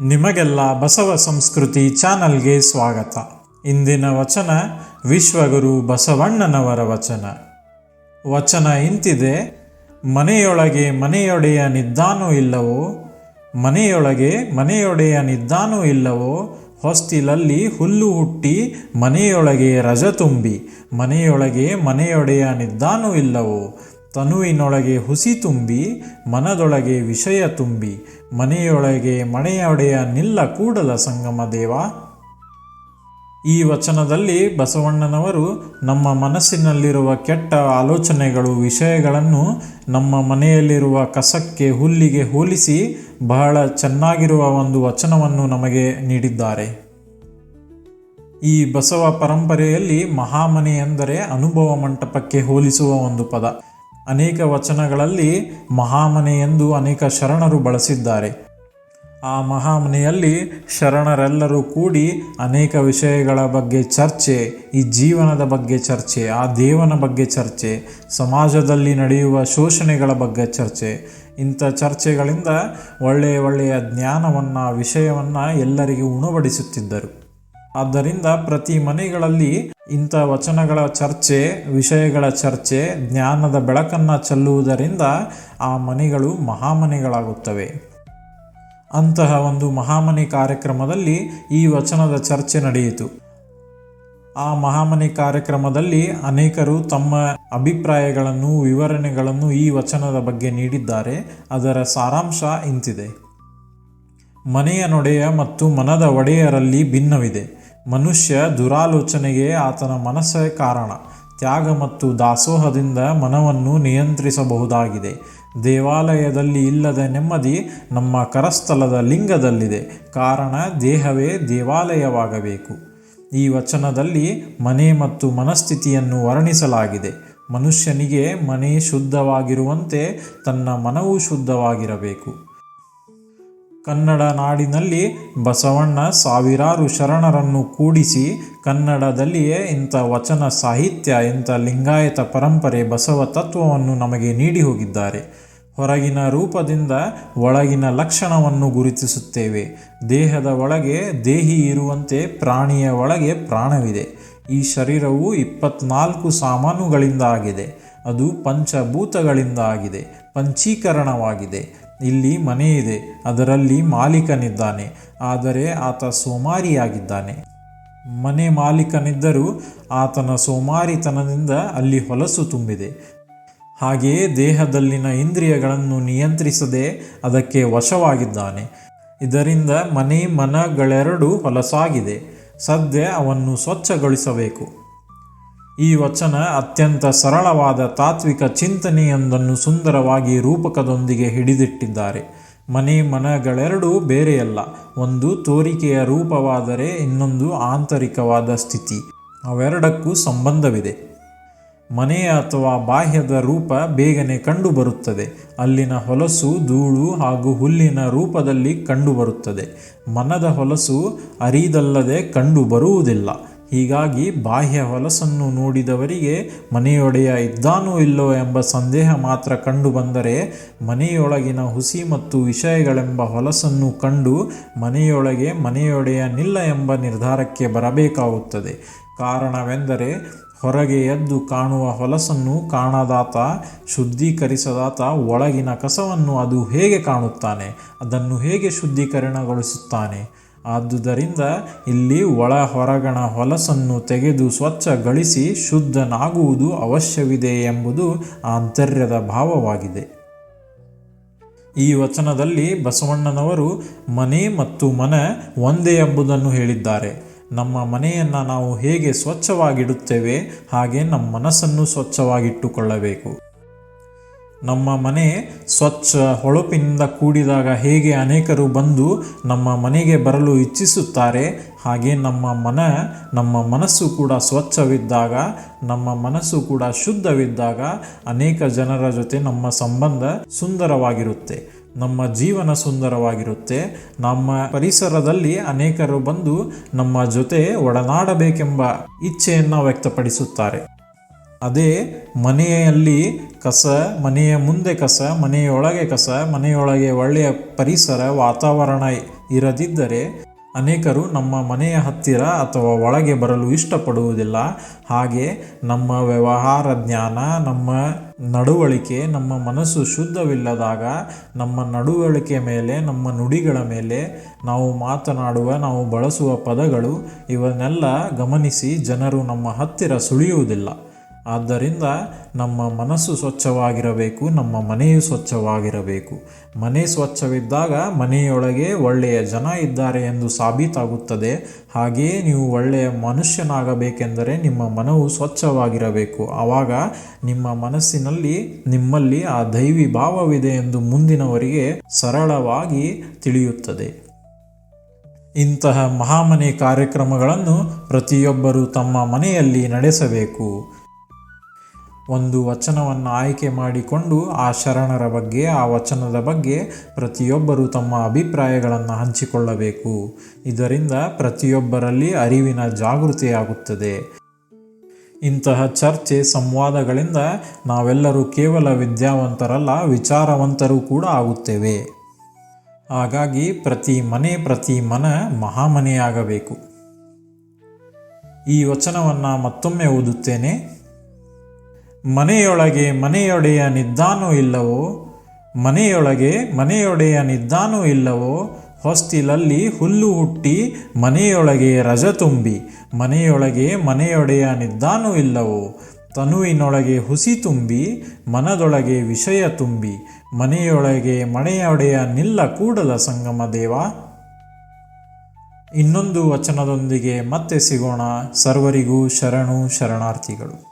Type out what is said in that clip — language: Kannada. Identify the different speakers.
Speaker 1: ನಿಮಗೆಲ್ಲ ಬಸವ ಸಂಸ್ಕೃತಿ ಚಾನಲ್ಗೆ ಸ್ವಾಗತ. ಇಂದಿನ ವಚನ ವಿಶ್ವಗುರು ಬಸವಣ್ಣನವರ ವಚನ. ವಚನ ಇಂತಿದೆ, ಮನೆಯೊಳಗೆ ಮನೆಯೊಡೆಯ ನಿದ್ದಾನೂ ಇಲ್ಲವೋ, ಮನೆಯೊಳಗೆ ಮನೆಯೊಡೆಯ ನಿದ್ದಾನೂ ಇಲ್ಲವೋ, ಹೊಸ್ತಿಲಲ್ಲಿ ಹುಲ್ಲು ಹುಟ್ಟಿ ಮನೆಯೊಳಗೆ ರಜ ತುಂಬಿ, ಮನೆಯೊಳಗೆ ಮನೆಯೊಡೆಯ ನಿದ್ದಾನೂ ಇಲ್ಲವೋ ತನುವಿನೊಳಗೆ ಹುಸಿ ತುಂಬಿ, ಮನದೊಳಗೆ ವಿಷಯ ತುಂಬಿ, ಮನೆಯೊಳಗೆ ಮನೆಯೊಡೆಯ ನಿಲ್ಲ ಕೂಡಲ ಸಂಗಮ ದೇವ. ಈ ವಚನದಲ್ಲಿ ಬಸವಣ್ಣನವರು ನಮ್ಮ ಮನಸ್ಸಿನಲ್ಲಿರುವ ಕೆಟ್ಟ ಆಲೋಚನೆಗಳು, ವಿಷಯಗಳನ್ನು ನಮ್ಮ ಮನೆಯಲ್ಲಿರುವ ಕಸಕ್ಕೆ ಹುಲ್ಲಿಗೆ ಹೋಲಿಸಿ ಬಹಳ ಚೆನ್ನಾಗಿರುವ ಒಂದು ವಚನವನ್ನು ನಮಗೆ ನೀಡಿದ್ದಾರೆ. ಈ ಬಸವ ಪರಂಪರೆಯಲ್ಲಿ ಮಹಾಮನೆ ಎಂದರೆ ಅನುಭವ ಮಂಟಪಕ್ಕೆ ಹೋಲಿಸುವ ಒಂದು ಪದ. ಅನೇಕ ವಚನಗಳಲ್ಲಿ ಮಹಾಮನೆ ಎಂದು ಅನೇಕ ಶರಣರು ಬಳಸಿದ್ದಾರೆ. ಆ ಮಹಾಮನೆಯಲ್ಲಿ ಶರಣರೆಲ್ಲರೂ ಕೂಡಿ ಅನೇಕ ವಿಷಯಗಳ ಬಗ್ಗೆ ಚರ್ಚೆ, ಈ ಜೀವನದ ಬಗ್ಗೆ ಚರ್ಚೆ, ಆ ದೇವನ ಬಗ್ಗೆ ಚರ್ಚೆ, ಸಮಾಜದಲ್ಲಿ ನಡೆಯುವ ಶೋಷಣೆಗಳ ಬಗ್ಗೆ ಚರ್ಚೆ. ಇಂಥ ಚರ್ಚೆಗಳಿಂದ ಒಳ್ಳೆಯ ಒಳ್ಳೆಯ ಜ್ಞಾನವನ್ನು, ವಿಷಯವನ್ನು ಎಲ್ಲರಿಗೂ ಉಣಬಡಿಸುತ್ತಿದ್ದರು. ಆದ್ದರಿಂದ ಪ್ರತಿ ಮನೆಗಳಲ್ಲಿ ಇಂಥ ವಚನಗಳ ಚರ್ಚೆ, ವಿಷಯಗಳ ಚರ್ಚೆ, ಜ್ಞಾನದ ಬೆಳಕನ್ನು ಚೆಲ್ಲುವುದರಿಂದ ಆ ಮನೆಗಳು ಮಹಾಮನೆಗಳಾಗುತ್ತವೆ. ಅಂತಹ ಒಂದು ಮಹಾಮನೆ ಕಾರ್ಯಕ್ರಮದಲ್ಲಿ ಈ ವಚನದ ಚರ್ಚೆ ನಡೆಯಿತು. ಆ ಮಹಾಮನೆ ಕಾರ್ಯಕ್ರಮದಲ್ಲಿ ಅನೇಕರು ತಮ್ಮ ಅಭಿಪ್ರಾಯಗಳನ್ನು, ವಿವರಣೆಗಳನ್ನು ಈ ವಚನದ ಬಗ್ಗೆ ನೀಡಿದ್ದಾರೆ. ಅದರ ಸಾರಾಂಶ ಇಂತಿದೆ. ಮನೆಯ ನೊಡೆಯ ಮತ್ತು ಮನದ ಒಡೆಯರಲ್ಲಿ ಭಿನ್ನವಿದೆ. ಮನುಷ್ಯ ದುರಾಲೋಚನೆಗೆ ಆತನ ಮನಸ್ಸೇ ಕಾರಣ. ತ್ಯಾಗ ಮತ್ತು ದಾಸೋಹದಿಂದ ಮನವನ್ನು ನಿಯಂತ್ರಿಸಬಹುದಾಗಿದೆ. ದೇವಾಲಯದಲ್ಲಿ ಇಲ್ಲದ ನೆಮ್ಮದಿ ನಮ್ಮ ಕರಸ್ಥಲದ ಲಿಂಗದಲ್ಲಿದೆ. ಕಾರಣ ದೇಹವೇ ದೇವಾಲಯವಾಗಬೇಕು. ಈ ವಚನದಲ್ಲಿ ಮನೆ ಮತ್ತು ಮನಸ್ಥಿತಿಯನ್ನು ವರ್ಣಿಸಲಾಗಿದೆ. ಮನುಷ್ಯನಿಗೆ ಮನೆ ಶುದ್ಧವಾಗಿರುವಂತೆ ತನ್ನ ಮನವೂ ಶುದ್ಧವಾಗಿರಬೇಕು. ಕನ್ನಡ ನಾಡಿನಲ್ಲಿ ಬಸವಣ್ಣ ಸಾವಿರಾರು ಶರಣರನ್ನು ಕೂಡಿಸಿ ಕನ್ನಡದಲ್ಲಿಯೇ ಇಂಥ ವಚನ ಸಾಹಿತ್ಯ, ಇಂಥ ಲಿಂಗಾಯತ ಪರಂಪರೆ, ಬಸವ ತತ್ವವನ್ನು ನಮಗೆ ನೀಡಿ ಹೋಗಿದ್ದಾರೆ. ಹೊರಗಿನ ರೂಪದಿಂದ ಒಳಗಿನ ಲಕ್ಷಣವನ್ನು ಗುರುತಿಸುತ್ತೇವೆ. ದೇಹದ ಒಳಗೆ ದೇಹಿ ಇರುವಂತೆ ಪ್ರಾಣಿಯ ಒಳಗೆ ಪ್ರಾಣವಿದೆ. ಈ ಶರೀರವು ಇಪ್ಪತ್ನಾಲ್ಕು ಸಾಮಾನುಗಳಿಂದ ಆಗಿದೆ. ಅದು ಪಂಚಭೂತಗಳಿಂದ ಆಗಿದೆ. ಪಂಚೀಕರಣವಾಗಿದೆ. ಇಲ್ಲಿ ಮನೆ ಇದೆ, ಅದರಲ್ಲಿ ಮಾಲೀಕನಿದ್ದಾನೆ, ಆದರೆ ಆತ ಸೋಮಾರಿಯಾಗಿದ್ದಾನೆ. ಮನೆ ಮಾಲೀಕನಿದ್ದರೂ ಆತನ ಸೋಮಾರಿತನದಿಂದ ಅಲ್ಲಿ ಹೊಲಸು ತುಂಬಿದೆ. ಹಾಗೆಯೇ ದೇಹದಲ್ಲಿನ ಇಂದ್ರಿಯಗಳನ್ನು ನಿಯಂತ್ರಿಸದೆ ಅದಕ್ಕೆ ವಶವಾಗಿದ್ದಾನೆ. ಇದರಿಂದ ಮನೆ ಮನಗಳೆರಡೂ ಹೊಲಸಾಗಿದೆ. ಸದ್ಯ ಅವನ್ನು ಸ್ವಚ್ಛಗೊಳಿಸಬೇಕು. ಈ ವಚನ ಅತ್ಯಂತ ಸರಳವಾದ ತಾತ್ವಿಕ ಚಿಂತನೆಯೊಂದನ್ನು ಸುಂದರವಾಗಿ ರೂಪಕದೊಂದಿಗೆ ಹಿಡಿದಿಟ್ಟಿದ್ದಾರೆ. ಮನೆ ಮನಗಳೆರಡೂ ಬೇರೆಯಲ್ಲ. ಒಂದು ತೋರಿಕೆಯ ರೂಪವಾದರೆ ಇನ್ನೊಂದು ಆಂತರಿಕವಾದ ಸ್ಥಿತಿ. ಅವೆರಡಕ್ಕೂ ಸಂಬಂಧವಿದೆ. ಮನೆಯ ಅಥವಾ ಬಾಹ್ಯದ ರೂಪ ಬೇಗನೆ ಕಂಡುಬರುತ್ತದೆ. ಅಲ್ಲಿನ ಹೊಲಸು, ಧೂಳು ಹಾಗೂ ಹುಲ್ಲಿನ ರೂಪದಲ್ಲಿ ಕಂಡುಬರುತ್ತದೆ. ಮನದ ಹೊಲಸು ಅರಿದಲ್ಲದೆ ಕಂಡು ಬರುವುದಿಲ್ಲ ಹೀಗಾಗಿ ಬಾಹ್ಯ ಹೊಲಸನ್ನು ನೋಡಿದವರಿಗೆ ಮನೆಯೊಡೆಯ ಇದ್ದಾನೋ ಇಲ್ಲೋ ಎಂಬ ಸಂದೇಹ ಮಾತ್ರ ಕಂಡು ಬಂದರೆ ಮನೆಯೊಳಗಿನ ಹುಸಿ ಮತ್ತು ವಿಷಯಗಳೆಂಬ ಹೊಲಸನ್ನು ಕಂಡು ಮನೆಯೊಳಗೆ ಮನೆಯೊಡೆಯ ನಿಲ್ಲ ಎಂಬ ನಿರ್ಧಾರಕ್ಕೆ ಬರಬೇಕಾಗುತ್ತದೆ. ಕಾರಣವೆಂದರೆ ಹೊರಗೆ ಎದ್ದು ಕಾಣುವ ಹೊಲಸನ್ನು ಕಾಣದಾತ, ಶುದ್ಧೀಕರಿಸದಾತ ಒಳಗಿನ ಕಸವನ್ನು ಅದು ಹೇಗೆ ಕಾಣುತ್ತಾನೆ, ಅದನ್ನು ಹೇಗೆ ಶುದ್ಧೀಕರಣಗೊಳಿಸುತ್ತಾನೆ? ಆದುದರಿಂದ ಇಲ್ಲಿ ಒಳ ಹೊರಗಣ ಹೊಲಸನ್ನು ತೆಗೆದು ಸ್ವಚ್ಛಗಳಿಸಿ ಶುದ್ಧನಾಗುವುದು ಅವಶ್ಯವಿದೆ ಎಂಬುದು ಆಂತರ್ಯದ ಭಾವವಾಗಿದೆ. ಈ ವಚನದಲ್ಲಿ ಬಸವಣ್ಣನವರು ಮನೆ ಮತ್ತು ಮನ ಒಂದೇ ಎಂಬುದನ್ನು ಹೇಳಿದ್ದಾರೆ. ನಮ್ಮ ಮನೆಯನ್ನು ನಾವು ಹೇಗೆ ಸ್ವಚ್ಛವಾಗಿಡುತ್ತೇವೆ ಹಾಗೆ ನಮ್ಮ ಮನಸ್ಸನ್ನು ಸ್ವಚ್ಛವಾಗಿಟ್ಟುಕೊಳ್ಳಬೇಕು. ನಮ್ಮ ಮನೆ ಸ್ವಚ್ಛ ಹೊಳಪಿನಿಂದ ಕೂಡಿದಾಗ ಹೇಗೆ ಅನೇಕರು ಬಂದು ನಮ್ಮ ಮನೆಗೆ ಬರಲು ಇಚ್ಛಿಸುತ್ತಾರೆ, ಹಾಗೆ ನಮ್ಮ ಮನ, ನಮ್ಮ ಮನಸ್ಸು ಕೂಡ ಸ್ವಚ್ಛವಿದ್ದಾಗ, ನಮ್ಮ ಮನಸ್ಸು ಕೂಡ ಶುದ್ಧವಿದ್ದಾಗ ಅನೇಕ ಜನರ ಜೊತೆ ನಮ್ಮ ಸಂಬಂಧ ಸುಂದರವಾಗಿರುತ್ತೆ, ನಮ್ಮ ಜೀವನ ಸುಂದರವಾಗಿರುತ್ತೆ. ನಮ್ಮ ಪರಿಸರದಲ್ಲಿ ಅನೇಕರು ಬಂದು ನಮ್ಮ ಜೊತೆ ಒಡನಾಡಬೇಕೆಂಬ ಇಚ್ಛೆಯನ್ನು ವ್ಯಕ್ತಪಡಿಸುತ್ತಾರೆ. ಅದೇ ಮನೆಯಲ್ಲಿ ಕಸ, ಮನೆಯ ಮುಂದೆ ಕಸ, ಮನೆಯೊಳಗೆ ಕಸ, ಮನೆಯೊಳಗೆ ಒಳ್ಳೆಯ ಪರಿಸರ, ವಾತಾವರಣ ಇರದಿದ್ದರೆ ಅನೇಕರು ನಮ್ಮ ಮನೆಯ ಹತ್ತಿರ ಅಥವಾ ಒಳಗೆ ಬರಲು ಇಷ್ಟಪಡುವುದಿಲ್ಲ. ಹಾಗೆ ನಮ್ಮ ವ್ಯವಹಾರ ಜ್ಞಾನ, ನಮ್ಮ ನಡವಳಿಕೆ, ನಮ್ಮ ಮನಸ್ಸು ಶುದ್ಧವಿಲ್ಲದಾಗ, ನಮ್ಮ ನಡವಳಿಕೆ ಮೇಲೆ, ನಮ್ಮ ನುಡಿಗಳ ಮೇಲೆ ನಾವು ಮಾತನಾಡುವ, ನಾವು ಬಳಸುವ ಪದಗಳು ಇವನ್ನೆಲ್ಲ ಗಮನಿಸಿ ಜನರು ನಮ್ಮ ಹತ್ತಿರ ಸುಳಿಯುವುದಿಲ್ಲ. ಆದ್ದರಿಂದ ನಮ್ಮ ಮನಸ್ಸು ಸ್ವಚ್ಛವಾಗಿರಬೇಕು, ನಮ್ಮ ಮನೆಯು ಸ್ವಚ್ಛವಾಗಿರಬೇಕು. ಮನೆ ಸ್ವಚ್ಛವಿದ್ದಾಗ ಮನೆಯೊಳಗೆ ಒಳ್ಳೆಯ ಜನ ಇದ್ದಾರೆ ಎಂದು ಸಾಬೀತಾಗುತ್ತದೆ. ಹಾಗೆಯೇ ನೀವು ಒಳ್ಳೆಯ ಮನುಷ್ಯನಾಗಬೇಕೆಂದರೆ ನಿಮ್ಮ ಮನವು ಸ್ವಚ್ಛವಾಗಿರಬೇಕು. ಆವಾಗ ನಿಮ್ಮ ಮನಸ್ಸಿನಲ್ಲಿ, ನಿಮ್ಮಲ್ಲಿ ಆ ದೈವಿ ಭಾವವಿದೆ ಎಂದು ಮುಂದಿನವರಿಗೆ ಸರಳವಾಗಿ ತಿಳಿಯುತ್ತದೆ. ಇಂತಹ ಮಹಾಮನೆ ಕಾರ್ಯಕ್ರಮಗಳನ್ನು ಪ್ರತಿಯೊಬ್ಬರು ತಮ್ಮ ಮನೆಯಲ್ಲಿ ನಡೆಸಬೇಕು. ಒಂದು ವಚನವನ್ನು ಆಯ್ಕೆ ಮಾಡಿಕೊಂಡು ಆ ಶರಣರ ಬಗ್ಗೆ, ಆ ವಚನದ ಬಗ್ಗೆ ಪ್ರತಿಯೊಬ್ಬರು ತಮ್ಮ ಅಭಿಪ್ರಾಯಗಳನ್ನು ಹಂಚಿಕೊಳ್ಳಬೇಕು. ಇದರಿಂದ ಪ್ರತಿಯೊಬ್ಬರಲ್ಲಿ ಅರಿವಿನ ಜಾಗೃತಿಯಾಗುತ್ತದೆ. ಇಂತಹ ಚರ್ಚೆ, ಸಂವಾದಗಳಿಂದ ನಾವೆಲ್ಲರೂ ಕೇವಲ ವಿದ್ಯಾವಂತರಲ್ಲ, ವಿಚಾರವಂತರೂ ಕೂಡ ಆಗುತ್ತೇವೆ. ಹಾಗಾಗಿ ಪ್ರತಿ ಮನೆ, ಪ್ರತಿ ಮನ ಮಹಾಮನೆಯಾಗಬೇಕು. ಈ ವಚನವನ್ನು ಮತ್ತೊಮ್ಮೆ ಓದುತ್ತೇನೆ. ಮನೆಯೊಳಗೆ ಮನೆಯೊಡೆಯ ನಿದ್ದಾನೂ ಇಲ್ಲವೋ? ಮನೆಯೊಳಗೆ ಮನೆಯೊಡೆಯ ನಿದ್ದಾನೂ ಇಲ್ಲವೋ? ಹೊಸ್ತಿಲಲ್ಲಿ ಹುಲ್ಲು ಹುಟ್ಟಿ ಮನೆಯೊಳಗೆ ರಜ ತುಂಬಿ, ಮನೆಯೊಳಗೆ ಮನೆಯೊಡೆಯ ನಿದ್ದಾನೂ ಇಲ್ಲವೋ? ತನುವಿನೊಳಗೆ ಹುಸಿ ತುಂಬಿ, ಮನದೊಳಗೆ ವಿಷಯ ತುಂಬಿ, ಮನೆಯೊಳಗೆ ಮನೆಯೊಡೆಯ ನಿಲ್ಲ ಕೂಡಲ ಸಂಗಮ ದೇವ. ಇನ್ನೊಂದು ವಚನದೊಂದಿಗೆ ಮತ್ತೆ ಸಿಗೋಣ. ಸರ್ವರಿಗೂ ಶರಣು ಶರಣಾರ್ಥಿಗಳು.